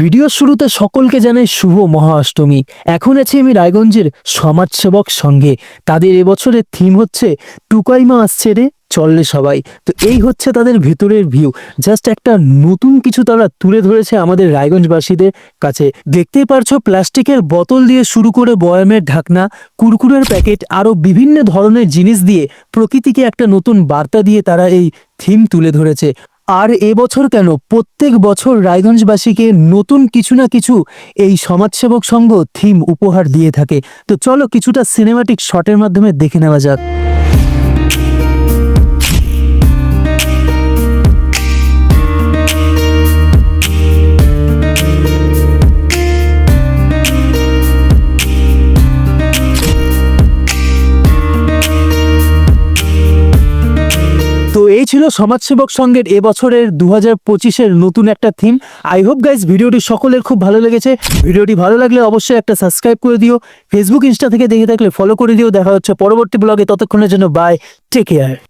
Video শুরুতে সকলকে জানাই শুভ মহাষ্টমী এখন আছি আমি রায়গঞ্জের সমাজসেবক সঙ্গে তাদের এবছরের থিম হচ্ছে টুকাইমা আসছে রে চললে সবাই। তো এই হচ্ছে তাদের ভেতরের ভিউ জাস্ট একটা নতুন কিছু তারা তুলে ধরেছে আমাদের রায়গঞ্জবাসীদের কাছে। দেখতেই পারছ, প্লাস্টিকের বোতল দিয়ে শুরু করে বয়ামের ঢাকনা, কুরকুরের প্যাকেট, আরও বিভিন্ন ধরনের জিনিস দিয়ে প্রকৃতিকে একটা নতুন বার্তা দিয়ে তারা এই থিম তুলে ধরেছে। আর এবছর কেন? প্রত্যেক বছর রায়গঞ্জবাসীকে নতুন কিছু না কিছু এই সমাজসেবক সংঘ থিম উপহার দিয়ে থাকে। তো চলো কিছুটা সিনেমাটিক শটের মাধ্যমে দেখে নেওয়া যাক। এই ছিল সমাজসেবক সংঘের এবছরের দু হাজার পঁচিশের নতুন একটা থিম আই হোপ গাইজ ভিডিওটি সকলের খুব ভালো লেগেছে। ভিডিওটি ভালো লাগলে অবশ্যই একটা সাবস্ক্রাইব করে দিও। ফেসবুক ইনস্টা থেকে দেখে থাকলে ফলো করে দিও। দেখা হচ্ছে পরবর্তী ব্লগে ততক্ষণের জন্য বাই টেক কেয়ার